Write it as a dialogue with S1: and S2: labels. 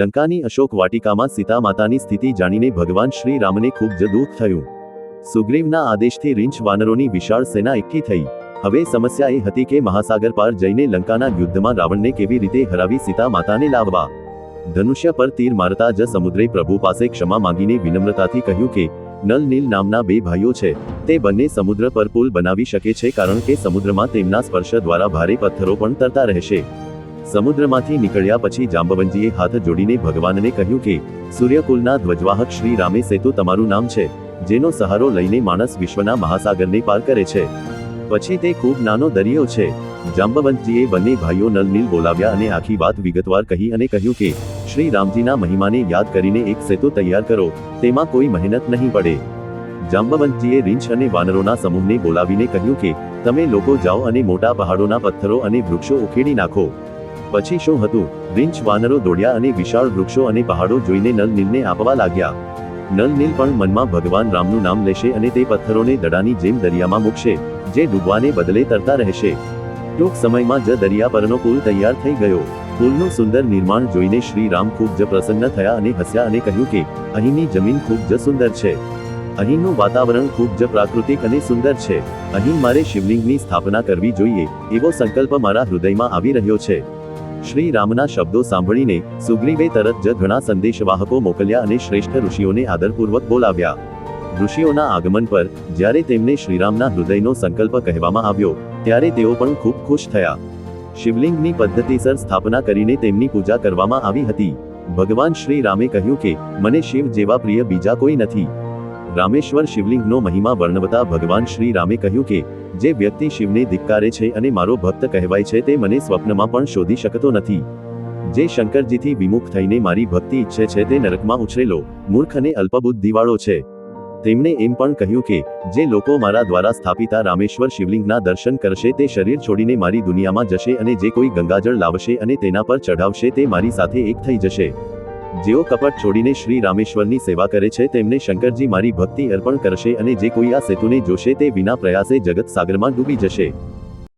S1: લંકાની અશોક વાટિકામાં સીતા માતાની સ્થિતિ જાણીને ભગવાન શ્રી રામને ખૂબ જ દુઃખ થયું. સુગ્રીવના આદેશથી રીંછ વાનરોની વિશાળ સેના એકઠી થઈ. હવે સમસ્યા એ હતી કે મહાસાગર પાર જઈને લંકાના યુદ્ધમાં રાવણને કેવી રીતે હરાવી સીતા માતાને લાવવા? ધનુષ્ય પર તીર મારતા જ સમુદ્રે પ્રભુ પાસે ક્ષમા માંગીને વિનમ્રતાથી કહ્યું કે, નલ નીલ નામના બે ભાઈઓ છે. તે બંને સમુદ્ર પર પુલ બનાવી શકે છે કારણ કે સમુદ્રમાં તેમના સ્પર્શ દ્વારા ભારે પથ્થરો પણ તરતા રહેશે. સમુદ્રમાંથી નીકળ્યા પછી જાંબવંતીએ હાથ જોડીને ભગવાનને કહ્યું કે સૂર્યકુલના ધ્વજવાહક શ્રી રામે સેતુ તમારું નામ છે, જેનો સહારો લઈને માણસ વિશ્વના મહાસાગરને પાર કરે છે. પછી તે ખૂબ નાનો દરિયો છે. જાંબવંતજીએ બંને ભાઈઓ નલનીલ બોલાવ્યા અને આખી વાત વિગતવાર કહી અને કહ્યું કે, શ્રી રામજીના મહિમાને યાદ કરીને એક સેતુ તૈયાર કરો, તેમાં કોઈ મહેનત નહીં પડે. જાંબવંતજીએ રીંછ અને વાનરોના સમૂહને બોલાવીને કહ્યું કે, તમે લોકો જાઓ અને મોટા પહાડોના પથ્થરો અને વૃક્ષો ઉખેડી નાખો. પછી શું હતું? રીંછ વાનરો દોડ્યા અને વિશાળ વૃક્ષો અને પહાડો જોઈને નલ આપવા લાગ્યા. નલ નીલ પણ મનમાં ભગવાન રામનું નામ લેશે અને તે પથ્થરોને દડાની જેમ દરિયામાં મૂકશે, જે ડૂબવાને બદલે તરતા રહેશે. ટૂંક સમયમાં જ દરિયા પરનો પુલ તૈયાર થઈ ગયો. પુલનું સુંદર નિર્માણ જોઈને શ્રી રામ ખૂબ જ પ્રસન્ન થયા અને હસ્યા અને કહ્યું કે, અહીંની જમીન ખૂબ જ સુંદર છે. અહીંનું વાતાવરણ ખૂબ જ પ્રાકૃતિક અને સુંદર છે. અહીં મારે શિવલિંગની સ્થાપના કરવી જોઈએ. એવો સંકલ્પ મારા હૃદયમાં આવી રહ્યો છે. શ્રી રામના શબ્દો સાંભળીને સુગ્રીવે તરત જ ઘણા સંદેશવાહકો મોકલ્યા અને શ્રેષ્ઠ ઋષિઓને આદરપૂર્વક બોલાવ્યા. ઋષિઓના આગમન પર, જ્યારે તેમને શ્રીરામના હૃદયનો સંકલ્પ કહેવામાં આવ્યો, ત્યારે તેઓ પણ ખૂબ ખુશ થયા. શિવલિંગની પદ્ધતિસર સ્થાપના કરીને તેમની પૂજા કરવામાં આવી હતી. ભગવાન શ્રી રામે કહ્યું કે, મને શિવ જેવા પ્રિય બીજા કોઈ નથી. રામેશ્વર શિવલિંગનો મહિમા વર્ણવતા ભગવાન શ્રી રામે કહ્યું કે, જે વ્યક્તિ શિવને ધિક્કારે છે અને મારો ભક્ત કહેવાય છે તે મને સ્વપ્નમાં પણ શોધી શકતો નથી. જે શંકરજીથી વિમુખ થઈને મારી ભક્તિ ઈચ્છે છે તે નરકમાં ઉછરેલો મૂર્ખ અને અલ્પબુદ્ધિવાળો છે. તેમણે એમ પણ કહ્યું કે, જે લોકો મારા દ્વારા સ્થાપિતા રામેશ્વર શિવલિંગના દર્શન કરશે તે શરીર છોડીને મારી દુનિયામાં જશે અને જે કોઈ ગંગાજળ લાવશે અને તેના પર ચઢાવશે તે મારી સાથે એક થઈ જશે. જેઓ કપટ છોડીને શ્રી રામેશ્વરની સેવા કરે છે, તેમને શંકરજી મારી ભક્તિ અર્પણ કરશે અને જે કોઈ આ સેતુને જોશે તે વિના પ્રયાસે જગત સાગરમાં ડૂબી જશે.